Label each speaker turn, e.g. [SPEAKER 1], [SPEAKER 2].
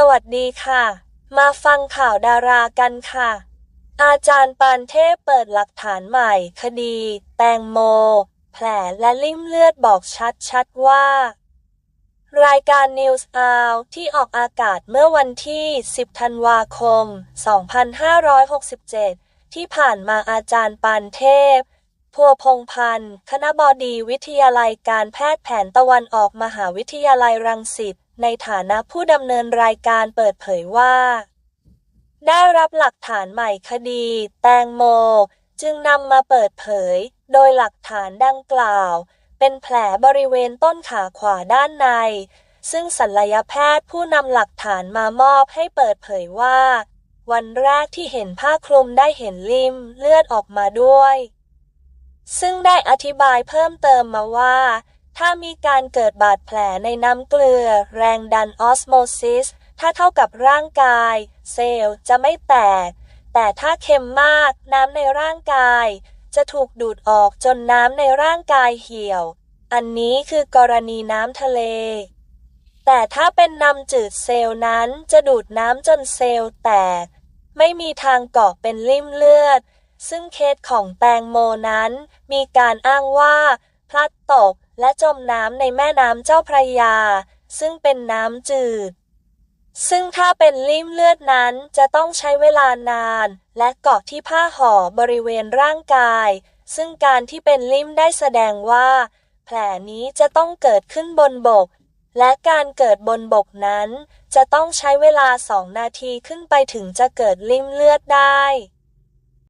[SPEAKER 1] สวัสดีค่ะ มาฟังข่าวดารากันค่ะ อาจารย์ปานเทพเปิดหลักฐานใหม่ คดี แตงโม แผลและลิ่มเลือดบอกชัดๆว่า รายการ News Hour ที่ออกอากาศเมื่อวันที่ 10 ธันวาคม 2567 ที่ผ่านมาอาจารย์ปานเทพพัวพงพันธ์ คณบดีวิทยาลัยการแพทย์แผนตะวันออกมหาวิทยาลัยรังสิต ในฐานะผู้ดำเนินรายการเปิดเผยว่า ได้รับหลักฐานใหม่คดี แตงโม จึงนำมาเปิดเผย โดยหลักฐานดังกล่าว เป็นแผลบริเวณต้นขาขวาด้านใน ซึ่งศัลยแพทย์ผู้นำหลักฐานมามอบให้เปิดเผยว่า วันแรกที่เห็นผ้าคลุมได้เห็นลิ่มเลือดออกมาด้วย ซึ่งได้อธิบายเพิ่มเติมมาว่า ถ้ามีการเกิดบาดแผลในน้ำเกลือ แรงดันออสโมซิส ถ้าเท่ากับร่างกาย เซลล์จะไม่แตก แต่ถ้าเค็มมากน้ำในร่างกาย จะถูกดูดออกจนน้ำในร่างกายเหี่ยว อันนี้คือกรณีน้ำทะเล แต่ถ้าเป็นน้ำจืดเซลล์นั้นจะดูดน้ำจนเซลล์แตก ไม่มีทางเกาะเป็นลิ่มเลือด ซึ่งเคสของแตงโมนั้น มีการอ้างว่า พลัดตก และจมน้ำในแม่น้ำเจ้าพระยา ซึ่งเป็นน้ำจืด ซึ่งถ้าเป็นลิ่มเลือดนั้นจะต้องใช้เวลานาน และเกาะที่ผ้าห่อบริเวณร่างกาย ซึ่งการที่เป็นลิ่มได้แสดงว่า แผลนี้จะต้องเกิดขึ้นบนบก และการเกิดบนบกนั้น จะต้องใช้เวลาสองนาทีขึ้นไปถึงจะเกิดลิ่มเลือดได้